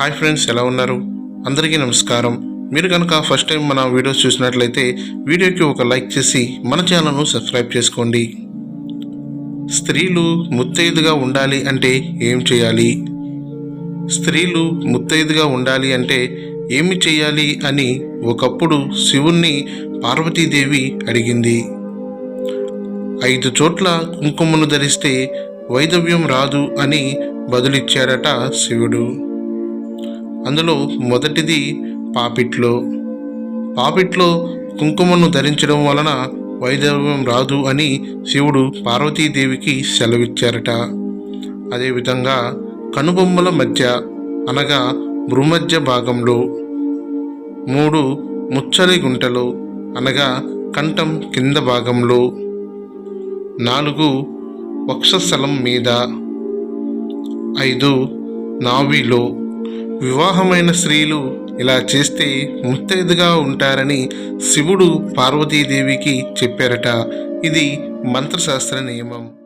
Hi friends ఎలా ఉన్నారు? అందరికీ నమస్కారం. మీరు కనుక ఫస్ట్ టైం మన వీడియోస్ చూసినట్లయితే వీడియోకి ఒక లైక్ చేసి మన ఛానల్ను సబ్స్క్రైబ్ చేసుకోండి. స్త్రీలు ముత్తైదుగా ఉండాలి అంటే ఏం చేయాలి? స్త్రీలు ముత్తైదుగా ఉండాలి అంటే ఏమి చేయాలి అని ఒకప్పుడు శివుణ్ణి పార్వతీదేవి అడిగింది. ఐదు చోట్ల కుంకుమను ధరిస్తే వైదవ్యం రాదు అని బదులిచ్చాడట శివుడు. అందులో మొదటిది పాపిట్లో. పాపిట్లో కుంకుమను ధరించడం వలన వైదవ్యం రాదు అని శివుడు పార్వతీదేవికి సెలవిచ్చారట. అదేవిధంగా కనుబొమ్మల మధ్య అనగా భ్రూమధ్య భాగంలో. మూడు ముచ్చలి గుంటలు అనగా కంఠం కింద భాగంలో. నాలుగు వక్షస్థలం మీద. ఐదు నావిలో. వివాహమైన స్త్రీలు ఇలా చేస్తే ముత్తైదుగా ఉంటారని శివుడు పార్వతీదేవికి చెప్పారట. ఇది మంత్రశాస్త్ర నియమం.